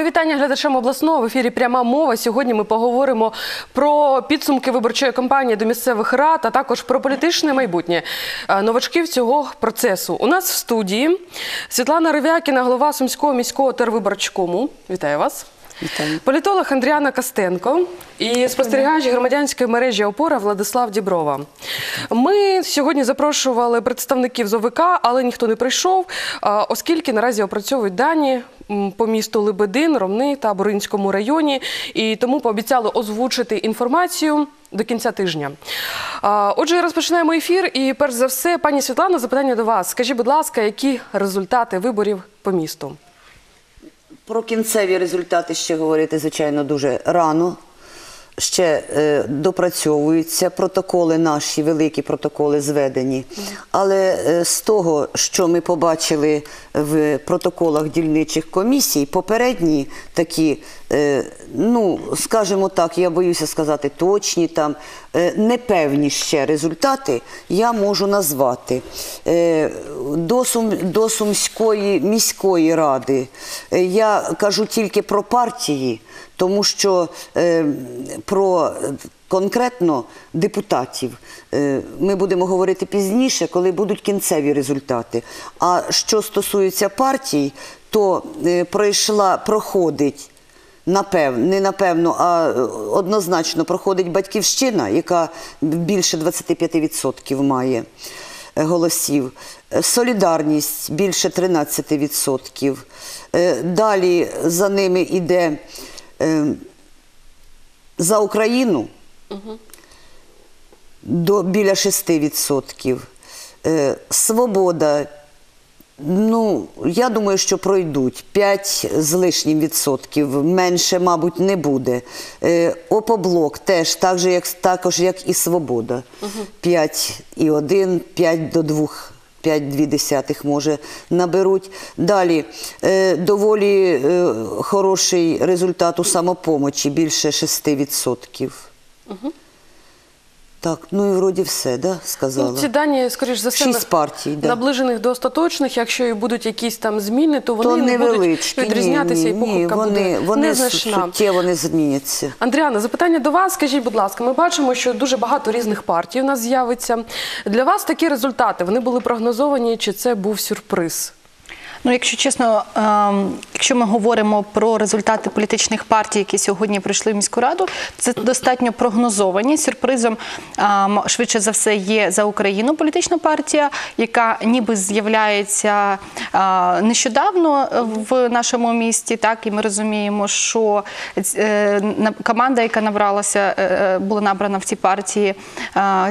Мої вітання глядачам обласного в ефірі пряма мова. Сьогодні ми поговоримо про підсумки виборчої кампанії до місцевих рад, а також про політичне майбутнє е, новачків цього процесу. У нас в студії Світлана Ревякіна, голова Сумського міського тервиборчкому. Вітаю вас. Вітаю. Політолог Андріана Костенко і спостерігач громадянської мережі Опора Владислав Діброва. Ми сьогодні запрошували представників з ОВК, але ніхто не прийшов, оскільки наразі опрацьовують дані по місту Лебедин, Ромни та Боринському районі, і тому пообіцяли озвучити інформацію. До кінця тижня. Отже, розпочинаємо ефір. І перш за все, пані Світлана, запитання до вас. Скажіть, будь ласка, які результати виборів по місту? Про кінцеві результати ще говорити, звичайно, дуже рано. Ще е, допрацьовуються протоколи наші, великі протоколи зведені. Але е, з того, що ми побачили в протоколах дільничих комісій, попередні такі, е, ну, скажімо так, я боюся сказати, точні там, е, непевні ще результати я можу назвати. Е, до, Сум, до Сумської міської ради е, я кажу тільки про партії, тому що е, про конкретно депутатів е, ми будемо говорити пізніше, коли будуть кінцеві результати. А що стосується партій, то е, пройшла, проходить. Напевно, не напевно, а однозначно проходить батьківщина, яка більше 25% має е, голосів. Солідарність більше 13%. Е, Далі за ними йде за Україну до біля 6%. Е, Свобода. Ну, я думаю, що пройдуть 5 з лишнім відсотків, менше, мабуть, не буде. Е, Опоблок теж, так же, як, також, як і Свобода. 5 і 1, 5 до 2. 5,2 може наберуть. Далі е, доволі е, хороший результат у самопомочі, більше 6%. Так, ну і вроді все, да, сказала. Ну, ці дані, скоріш за все, Шість партій, да. наближених до остаточних. Якщо і будуть якісь там зміни, то вони То не будуть відрізнятися, ні, і ні, похибка вони, буде вони незначна. суттєво не зміняться. Андріана, запитання до вас. Скажіть, будь ласка, ми бачимо, що дуже багато різних партій у нас з'явиться. Для вас такі результати вони були прогнозовані, чи це був сюрприз? Ну, якщо чесно, ем, якщо ми говоримо про результати політичних партій, які сьогодні прийшли в міську раду, це достатньо прогнозовані. Сюрпризом ем, швидше за все є за Україну політична партія, яка ніби з'являється е, нещодавно в нашому місті. Так і ми розуміємо, що е, команда, яка набралася, е, була набрана в цій партії.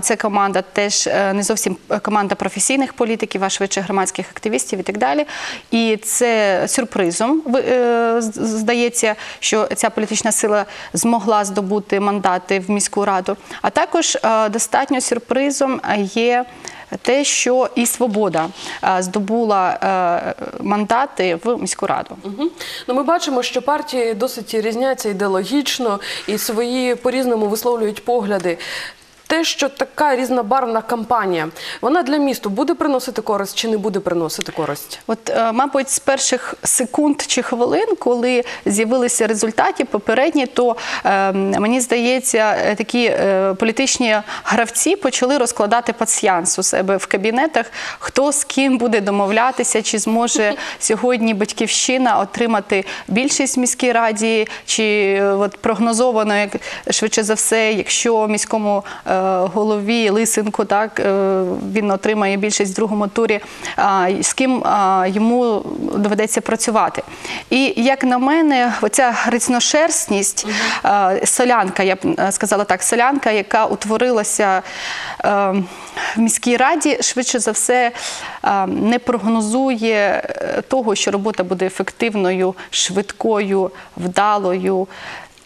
Ця команда теж не зовсім команда професійних політиків, а швидше громадських активістів і так далі. І це сюрпризом е, здається, що ця політична сила змогла здобути мандати в міську раду. А також е, достатньо сюрпризом є. Те, що і свобода е, здобула мандати в міську раду. Ну, ми бачимо, що партії досить різняться ідеологічно і свої по-різному висловлюють погляди. Те, що така різнобарвна кампанія, вона для місту буде приносити користь чи не буде приносити користь? От, е, мабуть, з перших секунд чи хвилин, коли з'явилися результати попередні, то е, мені здається, е, такі е, політичні гравці почали розкладати паціянс у себе в кабінетах, хто з ким буде домовлятися, чи зможе сьогодні батьківщина отримати більшість в міській раді, чи от прогнозовано, як швидше за все, якщо міському е, голові Лисенко так е, він отримає більшість в другому турі, з ким йому доведеться працювати. І як на мене, оця різношерстність, солянка, я б е, сказала так, солянка, яка утворилася е, в міській раді, швидше за все не прогнозує того, що робота буде ефективною, швидкою, вдалою.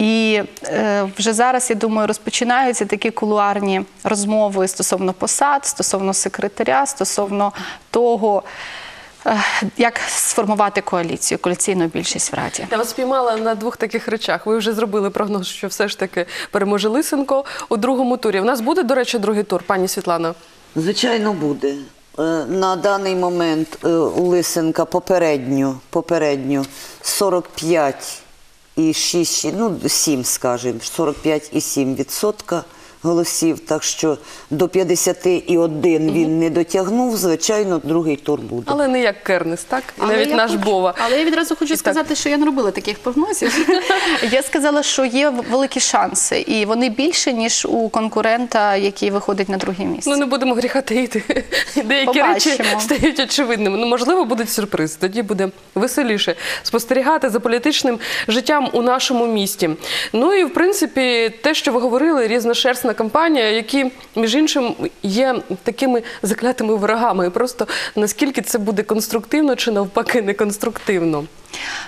І е, вже зараз, я думаю, розпочинаються такі кулуарні розмови стосовно посад, стосовно секретаря, стосовно того, е, як сформувати коаліцію, коаліційну більшість в раді. Я вас спіймала на двох таких речах. Ви вже зробили прогноз, що все ж таки переможе Лисенко у другому турі. У нас буде, до речі, другий тур, пані Світлана? Звичайно, буде. Е, На даний момент у Лисенка попередньо, попередньо 45 і 6, ну 7, скажімо, 45,7 відсотка голосів. Так що до 51 він не дотягнув. Звичайно, другий тур буде. Але не як Кернес, так? І Але навіть я наш хочу- Бова. Але я відразу хочу сказати, що я не робила таких прогнозів. я сказала, що є великі шанси, і вони більше, ніж у конкурента, який виходить на друге місце. Ну не будемо гріха таїти. Деякі речі стають очевидними. Ну можливо, будуть сюрпризи. Тоді буде веселіше спостерігати за політичним життям у нашому місті. Ну і в принципі, те, що ви говорили, різношерстна кампанія, які між іншим є такими заклятими ворогами. Просто наскільки це буде конструктивно чи навпаки неконструктивно.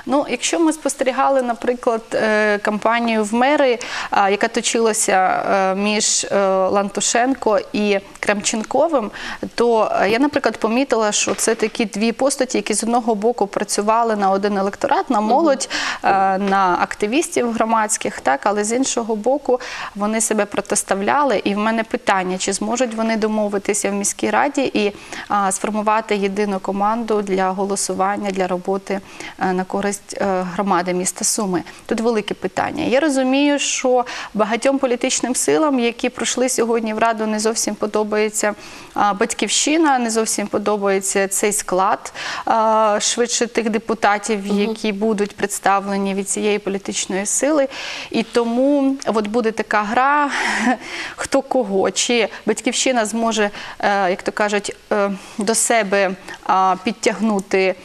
Ну, якщо ми спостерігали, наприклад, е, кампанію в мери, яка точилася е, між е, Лантушенко і Кремченковим, то е, я, наприклад, помітила, що це такі дві постаті, які з одного боку працювали на один електорат, на молодь, е, на активістів громадських, так, але з іншого боку вони себе протиставляли. І в мене питання, чи зможуть вони домовитися в міській раді і сформувати єдину команду для голосування, для роботи е, на користь е, громади міста Суми. Тут велике питання. Я розумію, що багатьом політичним силам, які пройшли сьогодні в раду, не зовсім подобається батьківщина, не зовсім подобається цей склад швидше тих депутатів, які будуть представлені від цієї політичної сили. І тому от буде така гра, хто кого, чи батьківщина зможе, е, як то кажуть, е, до себе підтягнути.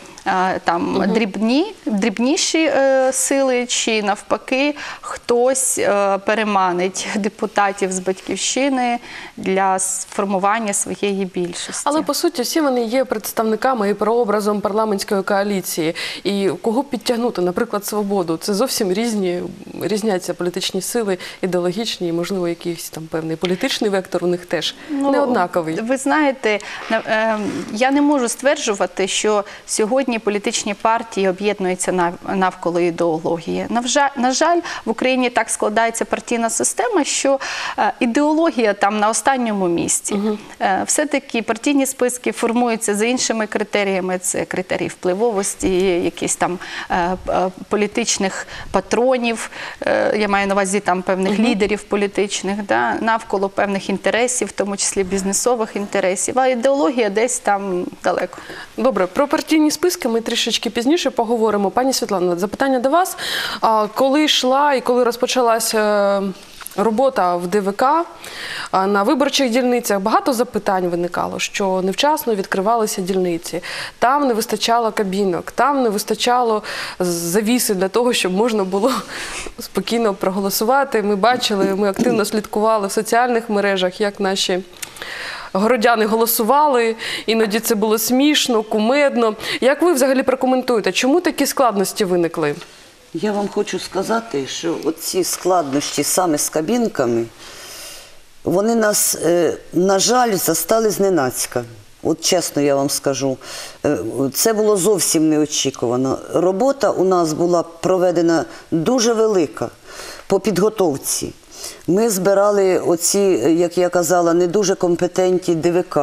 Там дрібні, дрібніші е, сили, чи навпаки хтось е, переманить депутатів з батьківщини для сформування своєї більшості. Але по суті, всі вони є представниками і прообразом парламентської коаліції. І кого підтягнути, наприклад, свободу. Це зовсім різні різняться політичні сили, ідеологічні, і, можливо, якийсь там певний політичний вектор у них теж Ну, не однаковий. Ви знаєте, на- е, я не можу стверджувати, що сьогодні політичні партії об'єднуються навколо ідеології. На жаль, в Україні так складається партійна система, що е, ідеологія там на останньому місці. Е, Все-таки партійні списки формуються за іншими критеріями. Це критерії впливовості, якісь там е, політичних патронів. Я маю на увазі там певних лідерів політичних, да, навколо певних інтересів, в тому числі бізнесових інтересів. А ідеологія десь там далеко. Добре, про партійні списки ми трішечки пізніше поговоримо. Пані Світлана, запитання до вас. Коли йшла і коли розпочалася е, робота в ДВК на виборчих дільницях, багато запитань виникало, що невчасно відкривалися дільниці, там не вистачало кабінок, там не вистачало завіси для того, щоб можна було спокійно проголосувати. Ми бачили, ми активно слідкували в соціальних мережах, як наші городяни голосували, іноді це було смішно, кумедно. Як ви взагалі прокоментуєте, чому такі складності виникли? Я вам хочу сказати, що ці складнощі саме з кабінками, вони нас, е, на жаль, застали зненацька. От чесно я вам скажу, Е, це було зовсім неочікувано. Робота у нас була проведена дуже велика по підготовці. Ми збирали оці, як я казала, не дуже компетентні ДВК.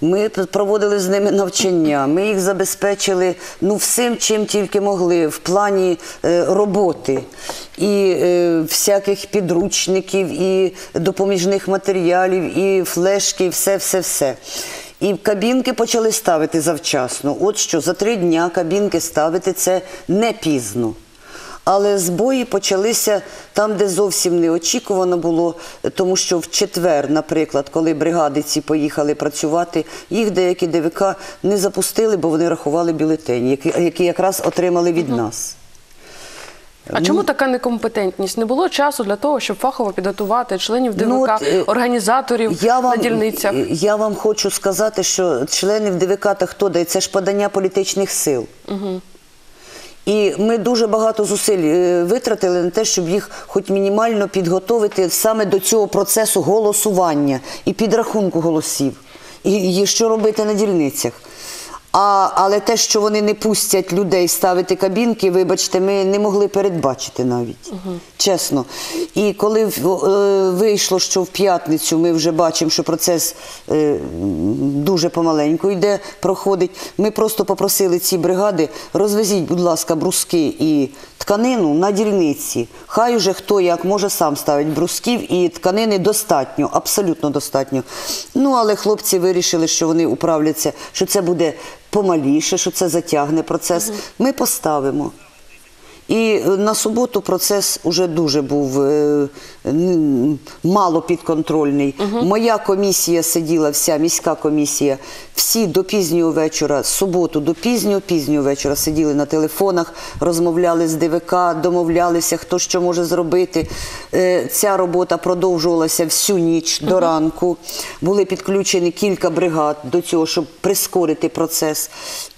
Ми проводили з ними навчання, ми їх забезпечили ну, всім, чим тільки могли, в плані е, роботи і е, всяких підручників, і допоміжних матеріалів, і флешки, і все-все-все. І кабінки почали ставити завчасно. От що за три дня кабінки ставити це не пізно. Але збої почалися там, де зовсім неочікувано було, тому що в четвер, наприклад, коли бригади ці поїхали працювати, їх деякі ДВК не запустили, бо вони рахували бюлетені, які, які якраз отримали від нас. А чому така некомпетентність? Не було часу для того, щоб фахово підготувати членів ДВК, Ну, от, е, організаторів Я на дільницях? я вам хочу сказати, що членів ДВК та хто дає, це ж подання політичних сил. І ми дуже багато зусиль е, витратили на те, щоб їх хоч мінімально підготовити саме до цього процесу голосування і підрахунку голосів. І, і що робити на дільницях. А, але те, що вони не пустять людей ставити кабінки, вибачте, ми не могли передбачити навіть. Чесно. І коли е, вийшло, що в п'ятницю ми вже бачимо, що процес е, дуже помаленьку йде, проходить, ми просто попросили ці бригади, розвезіть, будь ласка, бруски і тканину на дільниці. Хай уже хто як може сам ставить брусків і тканини достатньо, абсолютно достатньо. Ну, але хлопці вирішили, що вони управляться, що це буде помаліше, що це затягне процес. Ми поставимо. І е, на суботу процес уже дуже був е, мало підконтрольний. Моя комісія сиділа, вся міська комісія, всі до пізнього вечора, суботу до пізнього, пізнього вечора сиділи на телефонах, розмовляли з ДВК, домовлялися, хто що може зробити. Е, Ця робота продовжувалася всю ніч до ранку. Були підключені кілька бригад до цього, щоб прискорити процес.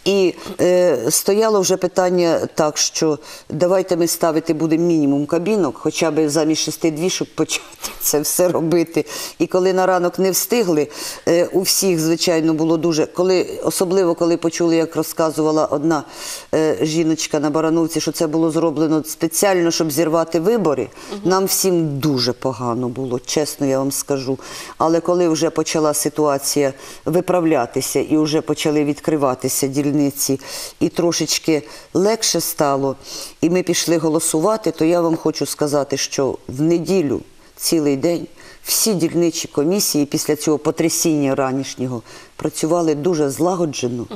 І е, стояло вже питання так, що давайте ми ставити будемо мінімум кабінок, хоча б замість шести дві, щоб почати це все робити. І коли на ранок не встигли, е, у всіх, звичайно, було дуже, коли, особливо коли почули, як розказувала одна е, жіночка на Барановці, що це було зроблено спеціально, щоб зірвати вибори, нам всім дуже погано було, чесно я вам скажу. Але коли вже почала ситуація виправлятися і вже почали відкриватися дільниці, і трошечки легше стало, і ми пішли голосувати, то я вам хочу сказати, що в неділю цілий день всі дільничі комісії після цього потрясіння ранішнього працювали дуже злагоджено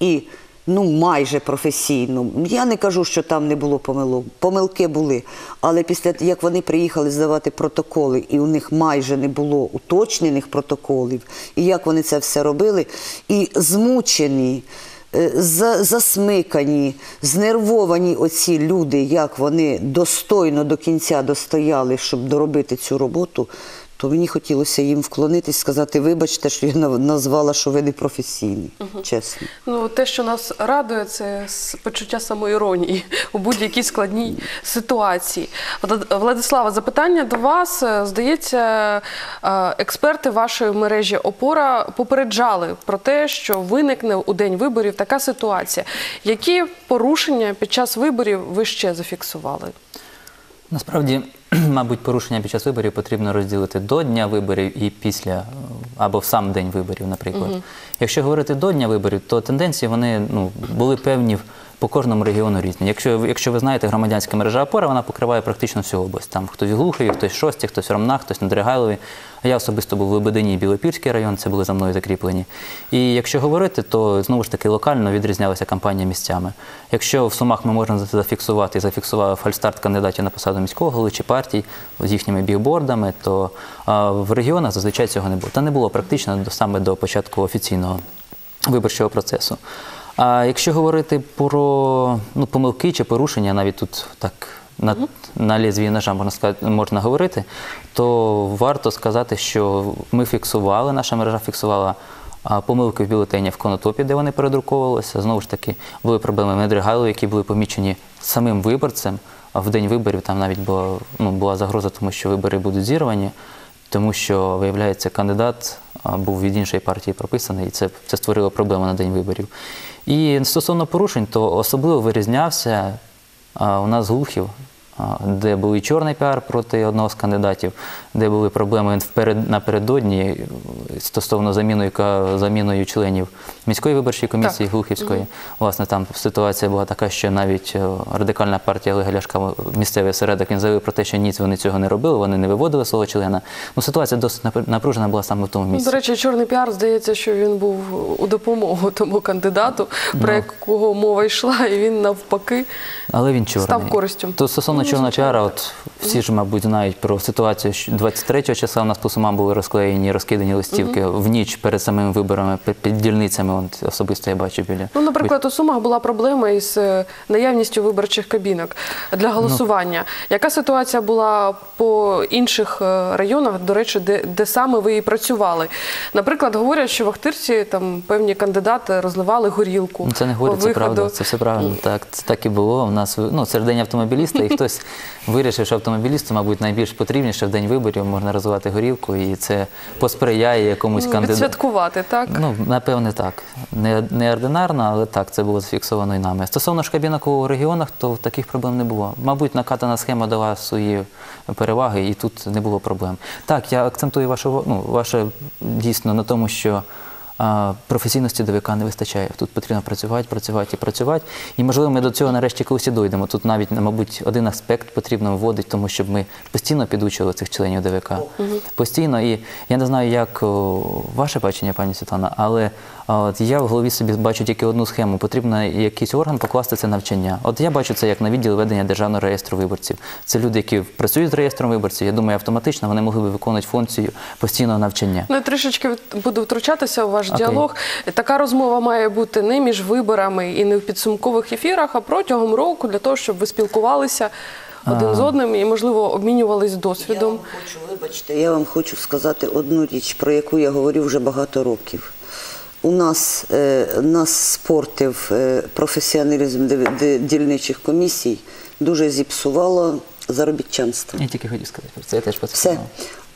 і ну майже професійно. Я не кажу, що там не було помилок. Помилки були. Але після як вони приїхали здавати протоколи, і у них майже не було уточнених протоколів, і як вони це все робили, і змучені. Е, за- Засмикані, знервовані оці люди, як вони достойно до кінця достояли, щоб доробити цю роботу, то мені хотілося їм вклонитись, сказати, вибачте, що я назвала, що ви не професійні. Чесно. Ну, те, що нас радує, це почуття самоіронії у будь-якій складній ситуації. Владислава, запитання до вас. Е, Здається, е, експерти вашої мережі Опора попереджали про те, що виникне у день виборів така ситуація. Які порушення під час виборів ви ще зафіксували? Насправді, мабуть, порушення під час виборів потрібно розділити до дня виборів і після або в сам день виборів, наприклад. Якщо говорити до дня виборів, то тенденції вони ну, були певні по кожному регіону різні. Якщо, якщо ви знаєте, громадянська мережа опора, вона покриває практично всю область. Там хтось в Глухові, хтось в Шості, хтось в Ромнах, хтось на Дригайлові. А Я особисто був в Лебедині і Білопільський район, це були за мною закріплені. І якщо говорити, то знову ж таки локально відрізнялися кампанії місцями. Якщо в Сумах ми можемо зафіксувати, зафіксував фальстарт кандидатів на посаду міського голови чи партій з їхніми бігбордами, то в регіонах зазвичай цього не було. Та не було практично саме до початку офіційного виборчого процесу. А якщо говорити про ну, помилки чи порушення, навіть тут так на, на лезвії ножа можна сказати, можна говорити, то варто сказати, що ми фіксували, наша мережа фіксувала помилки в бюлетені в конотопі, де вони передруковувалися. Знову ж таки, були проблеми в які були помічені самим виборцем. А в день виборів там навіть була, ну, була загроза, тому що вибори будуть зірвані тому що, виявляється, кандидат був від іншої партії прописаний, і це, це створило проблему на день виборів. І стосовно порушень, то особливо вирізнявся у нас Глухів, де був і чорний піар проти одного з кандидатів, де були проблеми напередодні стосовно заміною, заміною членів міської виборчої комісії Так. Глухівської. Власне, там ситуація була така, що навіть е, радикальна партія Олега Ляшка, місцевий осередок, він заявив про те, що ні, вони цього не робили, вони не виводили свого члена. Ну, ситуація досить напружена була саме в тому Ну, місці. До речі, чорний піар здається, що він був у допомогу тому кандидату, про якого мова йшла, і він навпаки. Але він чорний. Став користю. То стосовно Ну, піара, от всі ж, мабуть, знають про ситуацію, що 23 числа у нас по сумам були розклеєні, розкидані листівки в ніч перед самими виборами, під- дільницями. От, особисто я бачу біля. Ну, наприклад, у Сумах була проблема із е, наявністю виборчих кабінок для голосування. Яка ситуація була по інших е, районах, до речі, де, де саме ви і працювали? Наприклад, говорять, що в Ахтирці там певні кандидати розливали горілку. Ну, Це не по говорить, це правда, це все правильно. Так, це так і було. У нас ну, серед автомобіліста, і хтось хтось вирішив, що автомобілісту, мабуть, найбільш потрібніше в день виборів можна розвивати горілку, і це посприяє якомусь кандидату. Відсвяткувати, так? Ну, напевне, так. Не, неординарно, але так, це було зафіксовано і нами. Стосовно ж кабінок у регіонах, то таких проблем не було. Мабуть, накатана схема дала свої переваги, і тут не було проблем. Так, я акцентую вашу, ну, ваше дійсно на тому, що професійності ДВК не вистачає. Тут потрібно працювати, працювати і працювати. І, можливо, ми до цього нарешті колись і дойдемо. Тут навіть, мабуть, один аспект потрібно вводити, тому щоб ми постійно підучили цих членів ДВК. Постійно. І я не знаю, як ваше бачення, пані Світлана, але от я в голові собі бачу тільки одну схему. Потрібно якийсь орган покласти це навчання. От я бачу це як на відділ ведення державного реєстру виборців. Це люди, які працюють з реєстром виборців. Я думаю, автоматично вони могли би виконувати функцію постійного навчання. Ну, я трішечки буду втручатися у ваш Окей. діалог. Така розмова має бути не між виборами і не в підсумкових ефірах, а протягом року для того, щоб ви спілкувалися один з одним і, можливо, обмінювались Я досвідом. вам хочу, вибачте, я вам хочу сказати одну річ, про яку я говорю вже багато років. У нас е, нас спортив е, професіоналізм дільничих комісій дуже зіпсувало заробітчанство. Я тільки хотів сказати про це. Я теж про це Все.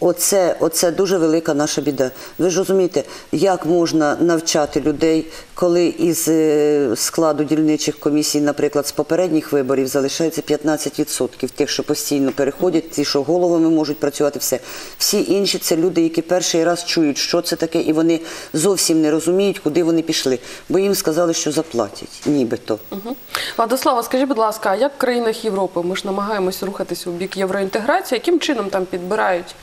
Оце, оце дуже велика наша біда. Ви ж розумієте, як можна навчати людей, коли із е, складу дільничих комісій, наприклад, з попередніх виборів залишається 15% тих, що постійно переходять, ті, що головами можуть працювати, все. Всі інші це люди, які перший раз чують, що це таке, і вони зовсім не розуміють, куди вони пішли. Бо їм сказали, що заплатять, нібито. Мгм. Владислава, скажіть, будь ласка, а як в країнах Європи ми ж намагаємося рухатися у бік євроінтеграції? Яким чином там підбирають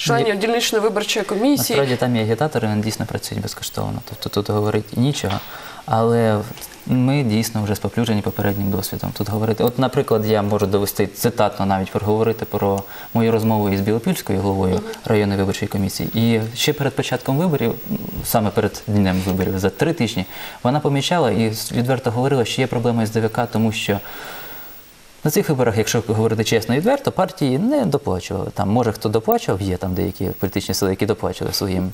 членів дільничної виборчої комісії? Насправді там є агітатори, вони дійсно працюють безкоштовно. Тобто тут говорить нічого. Але ми дійсно вже споплюжені попереднім досвідом. Тут говорити, от, наприклад, я можу довести цитатно навіть проговорити про мою розмову із Білопільською головою районної виборчої комісії. І ще перед початком виборів, саме перед днем виборів, за три тижні, вона помічала і відверто говорила, що є проблема з ДВК, тому що. На цих виборах, якщо говорити чесно і відверто, партії не доплачували. Там, може, хто доплачував, є там деякі політичні сили, які доплачували своїм.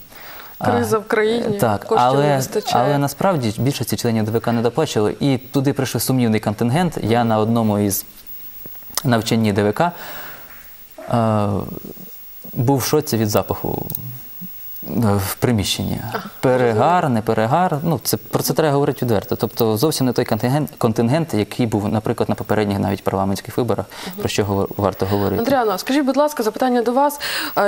Криза в країні, Так, коштів не але, вистачає. але насправді більшості членів ДВК не доплачували. І туди прийшов сумнівний контингент. Я на одному із навчанні ДВК е, був в шоці від запаху е, в приміщенні. Перегар, не перегар. Ну, це, про це треба говорити відверто. Тобто зовсім не той контингент, контингент, який був, наприклад, на попередніх навіть парламентських виборах, про що варто говорити. Андріано, скажіть, будь ласка, запитання до вас.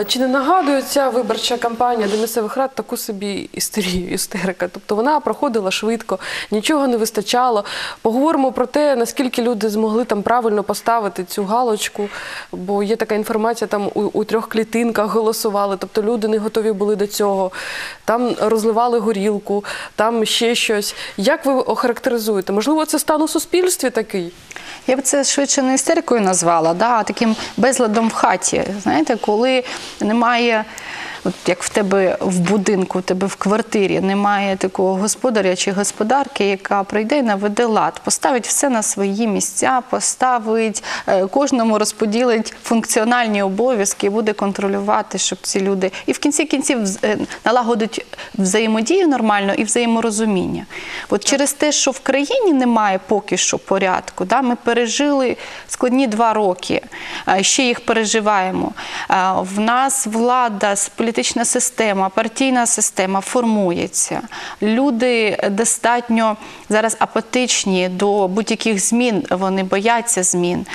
Чи не нагадує ця виборча кампанія до місцевих рад таку собі істерію, істерика? Тобто вона проходила швидко, нічого не вистачало. Поговоримо про те, наскільки люди змогли там правильно поставити цю галочку, бо є така інформація, там у, у трьох клітинках голосували, тобто люди не готові були до цього. Там розливали горілку, там ще щось. Як ви охарактеризуєте? Можливо, це стан у суспільстві такий? Я б це швидше не істерикою назвала, да, а таким безладом в хаті. Знаєте, коли немає, от як в тебе в будинку, в тебе в квартирі немає такого господаря чи господарки, яка прийде і наведе лад, поставить все на свої місця, поставить е, кожному розподілить функціональні обов'язки і буде контролювати, щоб ці люди і в кінці кінців е, налагодить взаємодію нормально і взаєморозуміння. От через те, що в країні немає поки що порядку, да, ми пережили складні два роки, ще їх переживаємо. В нас влада, с- політична система, партійна система формується. Люди достатньо зараз апатичні до будь-яких змін, вони бояться змін.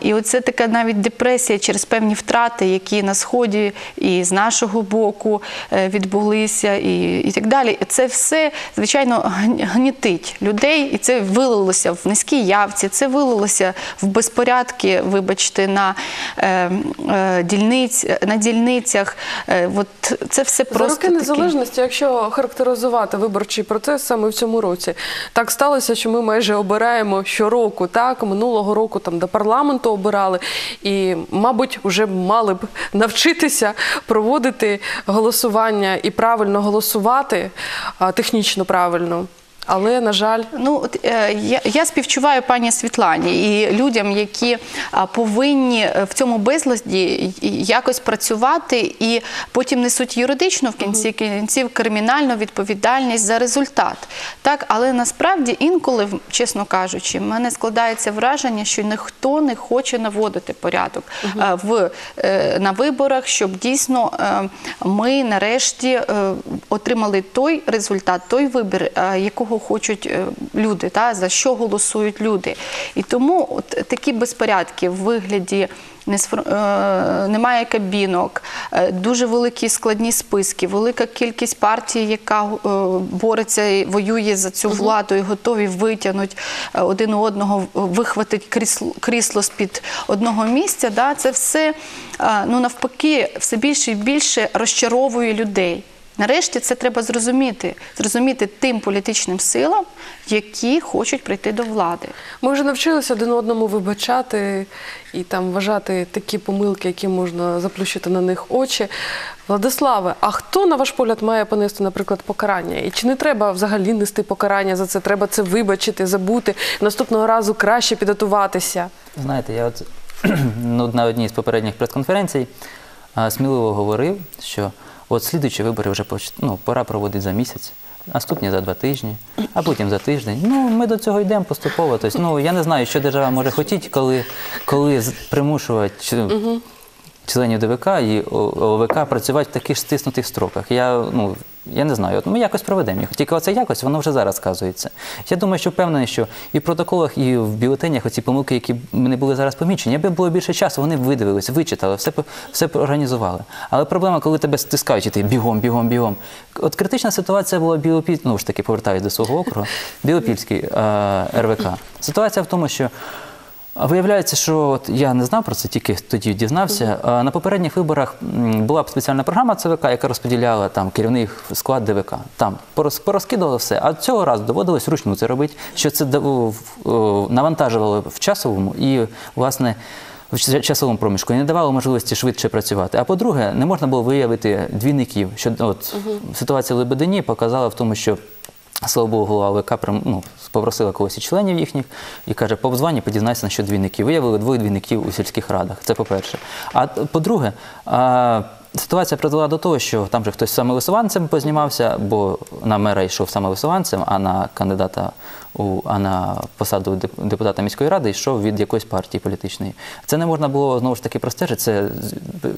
І оце така навіть депресія через певні втрати, які на сході і з нашого боку е, відбулися, і, і так далі. Це все, звичайно, гнітить людей, і це вилилося в низькій явці, це вилилося в безпорядки, вибачте, на, е, е, дільниць, на дільницях. Е, от це все За просто роки такі- незалежності, якщо характеризувати виборчий процес саме в цьому році, так сталося, що ми майже обираємо щороку. Так минулого року там до парламенту обирали, і, мабуть, вже мали б навчитися проводити голосування і правильно голосувати, технічно правильно. Але, на жаль, Ну, от, е, я, я співчуваю пані Світлані і людям, які а, повинні е, в цьому безладі якось працювати і потім несуть юридичну в кінці кінців кримінальну відповідальність за результат. Так, але насправді інколи, чесно кажучи, в мене складається враження, що ніхто не хоче наводити порядок е, в, е, на виборах, щоб дійсно е, ми нарешті е, отримали той результат, той вибір, е, якого хочуть е, люди, та, за що голосують люди. І тому от такі безпорядки в вигляді не сфор- е, немає кабінок, е, дуже великі складні списки, велика кількість партій, яка е, бореться і воює за цю владу і готові витягнути один у одного, вихватити крісло, крісло з-під одного місця. Да, це все е, ну, навпаки все більше і більше розчаровує людей. Нарешті це треба зрозуміти, зрозуміти тим політичним силам, які хочуть прийти до влади. ми вже навчилися один одному вибачати і там вважати такі помилки, які можна заплющити на них очі. Владиславе, а хто, на ваш погляд, має понести, наприклад, покарання? І чи не треба взагалі нести покарання за це? Треба це вибачити, забути, наступного разу краще підготуватися? Знаєте, я от ну, на одній з попередніх прес-конференцій сміливо говорив, що от слідуючі вибори вже ну, пора проводити за місяць, наступні за два тижні, а потім за тиждень. Ну, ми до цього йдемо поступово. Тобто, ну, я не знаю, що держава може хотіти, коли, коли примушувати членів ДВК і ОВК працювати в таких стиснутих строках. Я, ну, я не знаю, ми якось проведемо їх. Тільки оце якось, воно вже зараз сказується. Я думаю, що впевнений, що і в протоколах, і в бюлетенях оці помилки, які не були зараз помічені, якби було більше часу, вони б видивилися, вичитали, все, все організували. Але проблема, коли тебе стискають, і ти бігом, бігом, бігом. От критична ситуація була Білопіль, ну ж таки повертаюсь до свого округу, Білопільський е, РВК. Ситуація в тому, що а Виявляється, що от я не знав про це, тільки тоді дізнався. А На попередніх виборах була б спеціальна програма ЦВК, яка розподіляла там керівний склад ДВК. Там порозкидували порозкидували все. А цього разу доводилось ручну це робити, що це навантажувало в часовому і, власне, в часовому проміжку і не давало можливості швидше працювати. А по-друге, не можна було виявити двійників. Що от ситуація в Лебедині показала в тому, що Слава Богу, голова ВК ну, попросила когось із членів їхніх і каже, по обзванні подізнайся на що двійників. Виявили двоє двійників у сільських радах. Це по-перше. А по-друге, ситуація призвела до того, що там же хтось самовисуванцем познімався, бо на мера йшов самовисуванцем, а на кандидата у, а на посаду деп- депутата міської ради йшов від якоїсь партії політичної. Це не можна було знову ж таки простежити. Це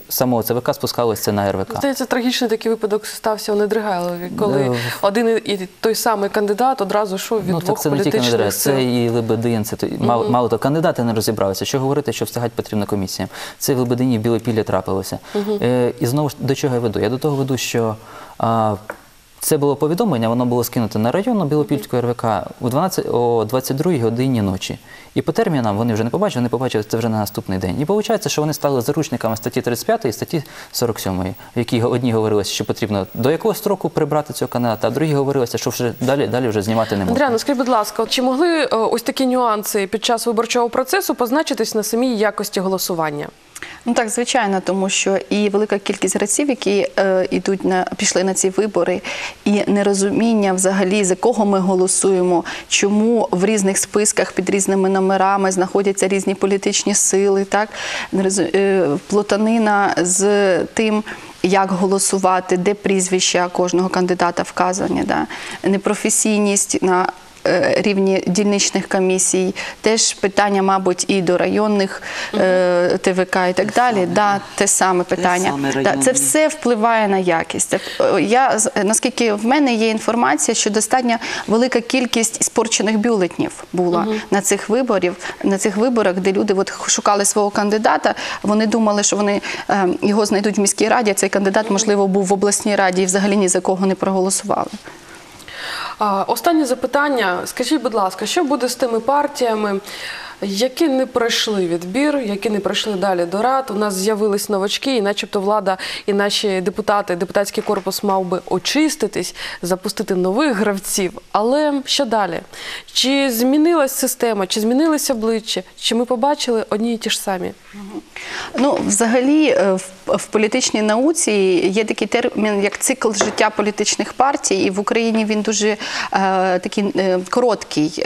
самого ЦВК спускалося на РВК. Здається, трагічний такий випадок стався у Недригайлові, коли один і той самий кандидат одразу йшов від Ну, двох так це не тільки політичних сил. це і Лебедин, це то- мало, мало того, кандидати не розібралися. Що говорити, що встигати потрібно комісіям. Це в Лебедині в Білопіллі трапилося. Е, і знову ж до чого я веду? Я до того веду, що а, це було повідомлення, воно було скинуте на районну Білопільського РВК у 12, о 22 годині ночі. І по термінам вони вже не побачили, вони побачили це вже на наступний день. І виходить, що вони стали заручниками статті 35 і статті 47, в якій одні говорилося, що потрібно до якого строку прибрати цього кандидата, а другі говорилося, що вже далі, далі вже знімати не можна. Андріано, скажіть, будь ласка, чи могли е, ось такі нюанси під час виборчого процесу позначитись на самій якості голосування? Ну так, звичайно, тому що і велика кількість гравців, які е, ідуть на пішли на ці вибори, і нерозуміння взагалі за кого ми голосуємо, чому в різних списках під різними номерами знаходяться різні політичні сили, так е, плутанина з тим. Як голосувати, де прізвища кожного кандидата вказані, да? непрофесійність на рівні дільничних комісій, теж питання, мабуть, і до районних е, ТВК і так далі. Да, те саме питання. саме Да, це все впливає на якість. Е, Я, наскільки в мене є інформація, що достатньо велика кількість спорчених бюлетнів була на цих виборів, на цих виборах, де люди от шукали свого кандидата. Вони думали, що вони е, його знайдуть в міській раді. а Цей кандидат, можливо, був в обласній раді і взагалі ні за кого не проголосували. Останнє запитання. Скажіть, будь ласка, що буде з тими партіями, які не пройшли відбір, які не пройшли далі до рад. У нас з'явились новачки, і начебто влада і наші депутати, депутатський корпус мав би очиститись, запустити нових гравців. Але що далі? Чи змінилась система, чи змінилися обличчя, чи ми побачили одні і ті ж самі? Ну, взагалі, е, в, політичній науці є такий термін, як цикл життя політичних партій, і в Україні він дуже е, такий е, короткий.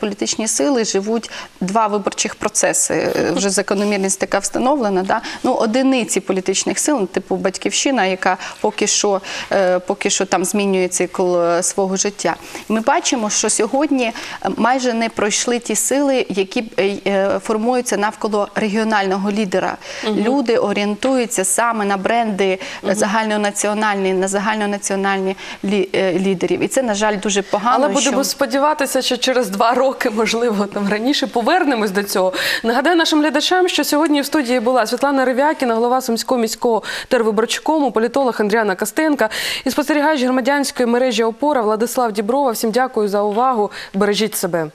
Політичні сили живуть два виборчих процеси. Е, Вже закономірність така встановлена. Да? Ну, одиниці політичних сил, ну, типу батьківщина, яка поки що, е, поки що там змінює цикл е, свого життя. І ми бачимо, що сьогодні майже не пройшли ті сили, які формуються навколо регіонального лідера. Люди орієнтуються саме на бренди е, загальнонаціональні, на загальнонаціональні лі- лідерів. І це, на жаль, дуже погано. Але будемо що... сподіватися, що через два роки, можливо, там раніше повернемось до цього. Нагадаю нашим глядачам, що сьогодні в студії була Світлана Ревякіна, голова Сумського міського тервиборчкому, політолог Андріана Костенка і спостерігач громадянської мережі Опора Владислав Діброва. Всім дякую за увагу. Бережіть себе.